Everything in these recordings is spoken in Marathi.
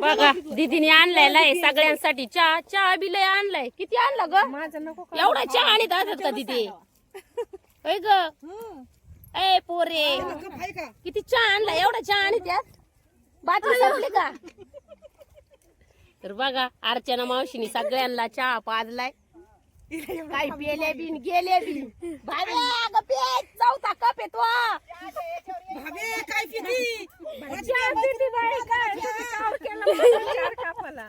बघा दीदीने आणलाय आहे सगळ्यांसाठी चहा चहा बी लय आणलाय. किती आणला ग? माझं नको एवढा चहा आणि दादात का दीदी? होय ग? ए पोरे. किती चहा आणला एवढा चहा आणि त्यात बाटली संपली का? तर बघा अर्चना मावशीने सगळ्यांना चहा पाजलाय. काय पेले बिन गेले बिन. भाभी अगं पे चौथा कप येतो काय किती चहा पिती बाई काय केलं चार कापाला.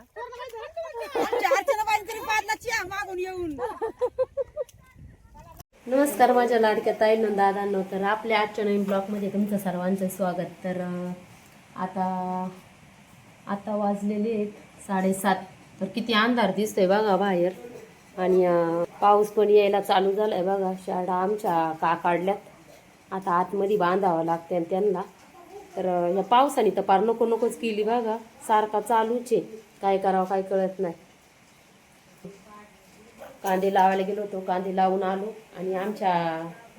अर्चना बाई तरी पाडला मागून येऊन. नमस्कार माझ्या लाडक्या ताईंनो दादांनो तर आपल्या आजच्या नवीन ब्लॉगमध्ये तुमचं सर्वांचं स्वागत. तर आता आता वाजलेले आहेत साडेसात. तर किती अंधार दिसतोय बघा बाहेर. आणि पाऊस पण यायला चालू झालाय बघा. शाळा आमच्या का काढल्यात. आता आतमध्ये बांधावं लागते आणि त्यांना. तर या पावसाने तर पार नको नकोच केली बघा. सारखा चालूच आहे. काय करावं काय कळत नाही. कांदे लावायला गेलो होतो. कांदे लावून आलो. आणि आमच्या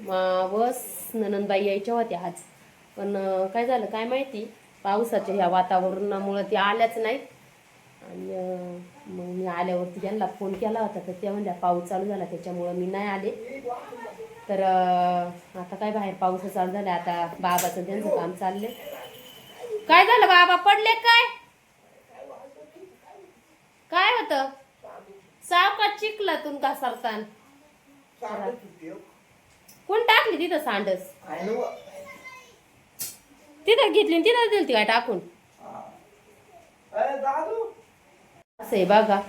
मावस ननंदबाई यायच्या होत्या आज. पण काय झालं काय माहिती? पावसाच्या ह्या वातावरणामुळं ते आल्याच नाहीत. आणि मग मी आल्यावरती त्यांना फोन केला होता तर त्या म्हणल्या पाऊस चालू झाला त्याच्यामुळं मी नाही आले. तर आता काय बाहेर पाऊस चालू झाला आता बाबाचं त्यांचं काम चाललंय. काय झालं बाबा? पडले काय? काय होतं? सावकात चिखलातून का सरतान? कोण टाकली तिथं सांडस? तिथं घेतली तिथं दिली काय टाकून? असं आहे बघा.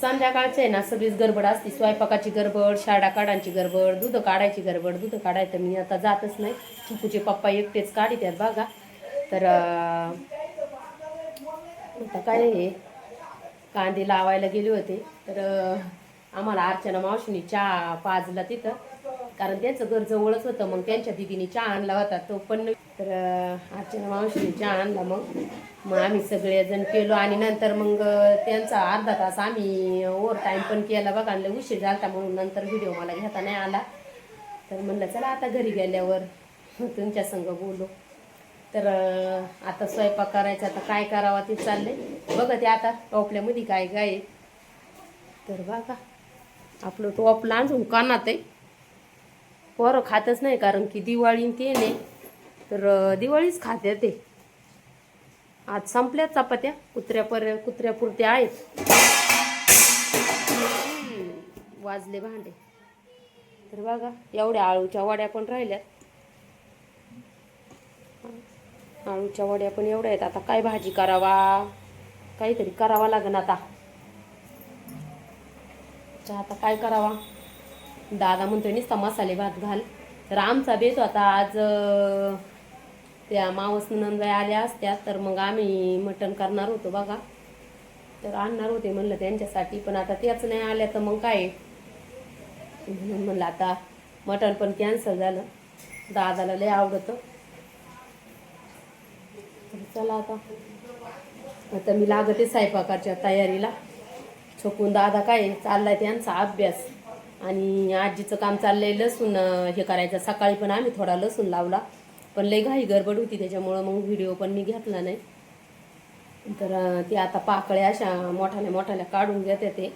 संध्याकाळचं आहे ना सगळीच गडबड असते. स्वयंपाकाची गडबड शाळा काढायची गडबड दूध काढायची गडबड. दूध काढायचं मी आता जातच नाही. चिकूचे पप्पा एकटेच काढित्यात बघा. तर आता काय हे कांदे लावायला गेले होते. तर आम्हाला अर्चना मावशीने चहा पाजला तिथं. कारण त्यांचं घर जवळच होतं. मग त्यांच्या दिदीने चहा आणला होता. तो पण तर अं, अर्चना चहा आणला मग. मग आम्ही सगळेजण केलो आणि नंतर मग त्यांचा अर्धा तास आम्ही ओव्हर टाईम पण केला बघा. आणि लय उशीर झाला म्हणून नंतर व्हिडिओ मला घेता नाही आला. तर म्हणलं चला आता घरी गेल्यावर तुमच्या संग बोलू. तर आता स्वयंपाक करायचा आता काय करावा ते चालले बघा ते आता टोपल्यामध्ये काय काय आहे. तर बघा आपलं टोपला आणून कानात आहे. पोरं खातच नाही कारण की दिवाळी ते नाही. तर दिवाळीच खाते ते. आज संपल्या चपात्या. कुत्र्यापर कुत्र्यापुरत्या आहेत. वाजले भांडे. तर बघा एवढ्या आळूच्या वड्या पण राहिल्यात. आळूच्या वड्या पण एवढ्या आहेत. आता काय भाजी करावा? काहीतरी करावा लागेल आता. आता काय करावा? दादा म्हणतोय नुसता मसाले भात घाल. तर आमचा बेत आता आज त्या मावस नंदबाई आल्या असत्या तर मग आम्ही मटण करणार होतो बघा. तर आणणार होते म्हणलं त्यांच्यासाठी पण आता त्याच नाही आल्या तर मग काय? म्हणून म्हणलं आता मटण पण कॅन्सल झालं. दादाला लय आवडतं. चला आता. आता मी लागते स्वयंपाकाच्या तयारीला. छकून दादा काय चाललाय त्यांचा अभ्यास. आणि आजीचं काम चाललंय लसूण हे करायचं. सकाळी पण आम्ही थोडा लसूण लावला. पण लई घाई गडबड होती त्याच्यामुळं मग व्हिडिओ पण मी घेतला नाही. तर ते आता पाकळ्या अशा मोठ्याल्या मोठ्याल्या काढून घेते ते.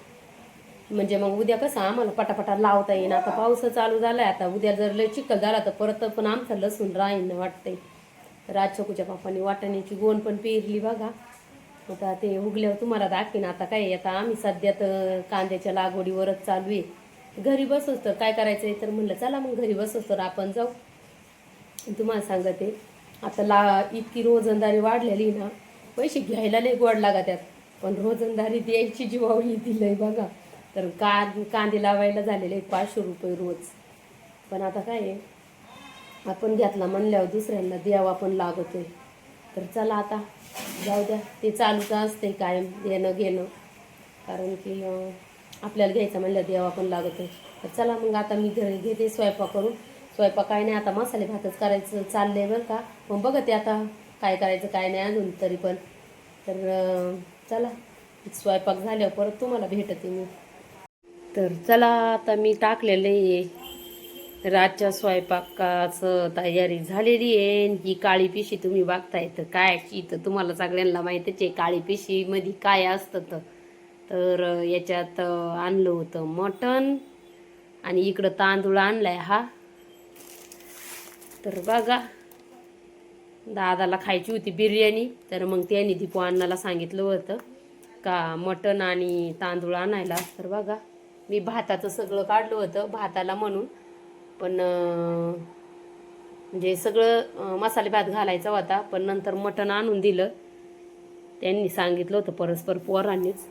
म्हणजे मग उद्या कसं आम्हाला पटापटा लावता येईन. आता पाऊस चालू झालाय आता उद्या जर लय चिखल झाला तर परत पण आमचं लसूण राहीन वाटते तर आज छकूच्या पप्पांनी वाटाण्याची गोण पण पेरली बघा. आता ते उगल्यावर तुम्हाला दाखवीन. आता काय आता आम्ही सध्या तर कांद्याच्या लागवडीवरच चालू आहे. घरी बसोच तर काय करायचं आहे तर म्हणलं चला मग घरी बसोच तर आपण जाऊ. तुम्हाला सांगते. आता ला इतकी रोजंदारी वाढलेली ना पैसे घ्यायला लय गोड लागत्यात पण रोजंदारी द्यायची जीवावली दिलंय बघा. तर का कांदे लावायला झालेले पाचशे रुपये रोज. पण आता काय आहे? आपण घेतला म्हणल्यावर दुसऱ्यांना द्यावा पण लागतोय. तर चला आता जाऊ द्या. ते चालूच असते कायम येणं घेणं. कारण की आपल्याला घ्यायचं म्हणलं द्यावा पण लागतोय. तर चला मग आता मी घरी घेते स्वयंपाक करून. स्वयंपाक काय नाही आता मसाले भातच करायचं आहे बरं का. पण बघते आता काय करायचं काय नाही अजून तरी पण. तर चला स्वयंपाक झाल्यावर परत तुम्हाला भेटते मी. तर चला आता मी टाकलेलं आहे. रातच्या स्वयंपाकाचं तयारी झालेली आहे. ही काळी पिशी तुम्ही बघताय तर काय तर तुम्हाला सगळ्यांना माहितीच आहे काळी पिशीमध्ये काय असतं तर. तर याच्यात आणलं होतं मटण आणि इकडं तांदूळ आणलाय हा. तर बघा दादाला खायची होती बिर्याणी तर मग त्यांनी दीपू अण्णाला सांगितलं होतं का मटण आणि तांदूळ आणायला. तर बघा मी भाताचं सगळं काढलं होतं भाताला म्हणून. पण म्हणजे सगळं मसाले भात घालायचा होता पण नंतर मटण आणून दिलं. त्यांनी सांगितलं होतं परस्पर पोरांनीच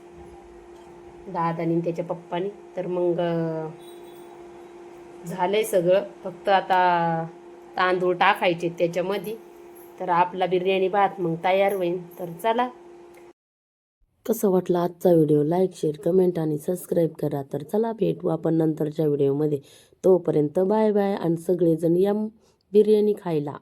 दादानी त्याच्या पप्पानी. तर मग झालंय सगळं. फक्त आता तांदूळ टाकायचे त्याच्यामध्ये. तर आपला बिर्याणी भात मग तयार होईल तर चला. कसं वाटलं आजचा व्हिडिओ? लाईक शेअर कमेंट आणि सबस्क्राईब करा. तर चला भेटू आपण नंतरच्या व्हिडिओमध्ये. तोपर्यंत बाय बाय आणि सगळेजण या बिर्याणी खायला.